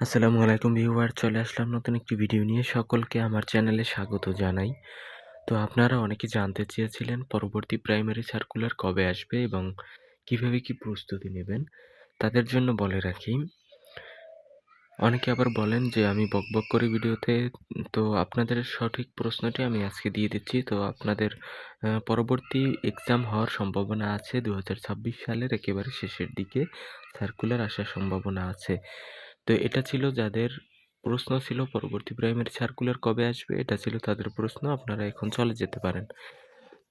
আসসালামু আলাইকুম ভিউয়ার চলে আসলাম নতুন একটি ভিডিও নিয়ে। সকলকে আমার চ্যানেলে স্বাগত জানাই। তো আপনারা অনেকে জানতে চেয়েছিলেন পরবর্তী প্রাইমারি সার্কুলার কবে আসবে এবং কীভাবে কি প্রস্তুতি নেবেন, তাদের জন্য বলে রাখি। অনেকে আবার বলেন যে আমি বকবক করে ভিডিওতে, তো আপনাদের সঠিক প্রশ্নটি আমি আজকে দিয়ে দিচ্ছি। তো আপনাদের পরবর্তী এক্সাম হওয়ার সম্ভাবনা আছে দু হাজার ছাব্বিশ সালের একেবারে শেষের দিকে। সার্কুলার আসার সম্ভাবনা আছে। তো এটা ছিল যাদের প্রশ্ন ছিল পরবর্তী প্রাইমারি সার্কুলার কবে আসবে, এটা ছিল তাদের প্রশ্ন, আপনারা এখন চলে যেতে পারেন।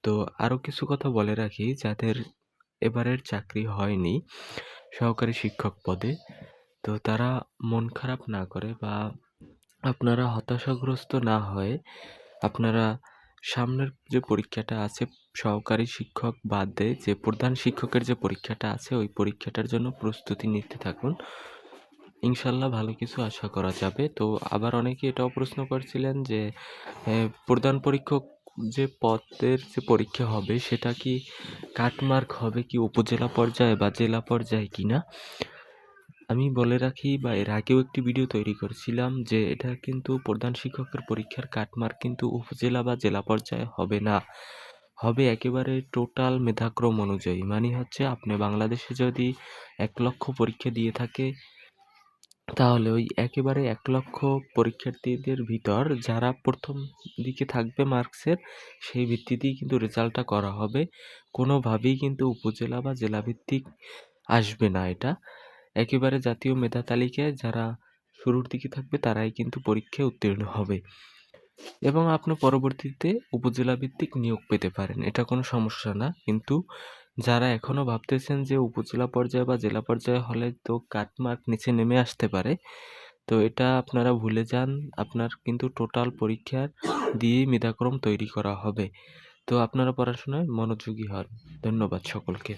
তো আরও কিছু কথা বলে রাখি, যাদের এবারের চাকরি হয়নি সহকারী শিক্ষক পদে, তো তারা মন খারাপ না করে বা আপনারা হতাশাগ্রস্ত না হয়ে আপনারা সামনের যে পরীক্ষাটা আছে সহকারী শিক্ষক বাদে যে প্রধান শিক্ষকের যে পরীক্ষাটা আছে, ওই পরীক্ষাটার জন্য প্রস্তুতি নিতে থাকুন। ইনশাল্লাহ ভালো কিছু আশা করা যাবে। তো আবার অনেকে এটাও প্রশ্ন করছিলেন যে প্রধান পরীক্ষক যে পদের যে পরীক্ষা হবে, সেটা কি কাটমার্ক হবে কি উপজেলা পর্যায়ে বা জেলা পর্যায়ে কি না? আমি বলে রাখি বা এর আগেও একটি ভিডিও তৈরি করেছিলাম যে, এটা কিন্তু প্রধান শিক্ষকের পরীক্ষার কাটমার্ক কিন্তু উপজেলা বা জেলা পর্যায়ে হবে না। হবে একেবারে টোটাল মেধাক্রম অনুযায়ী। মানে হচ্ছে আপনি বাংলাদেশে যদি এক লক্ষ পরীক্ষা দিয়ে থাকে তাহলে ওই একেবারে এক লক্ষ পরীক্ষার্থীদের ভিতর যারা প্রথম দিকে থাকবে মার্কসের, সেই ভিত্তিতেই কিন্তু রেজাল্টটা করা হবে। কোনোভাবেই কিন্তু উপজেলা বা জেলাভিত্তিক আসবে না এটা। একেবারে জাতীয় মেধা তালিকায় যারা শুরুর দিকে থাকবে তারাই কিন্তু পরীক্ষায় উত্তীর্ণ হবে। এবং আপনি পরবর্তীতে উপজেলা ভিত্তিক নিয়োগ পেতে পারেন। এটা কোনো সমস্যা না। কিন্তু যারা এখনও ভাবতেছেন যে উপজেলা পর্যায়ে বা জেলা পর্যায়ে হলে তো কাটমার্ক নিচে নেমে আসতে পারে, তো এটা আপনারা ভুলে যান। আপনার কিন্তু টোটাল পরীক্ষার দিয়েই মেধাক্রম তৈরি করা হবে। তো আপনারা পড়াশোনায় মনোযোগী হন। ধন্যবাদ সকলকে।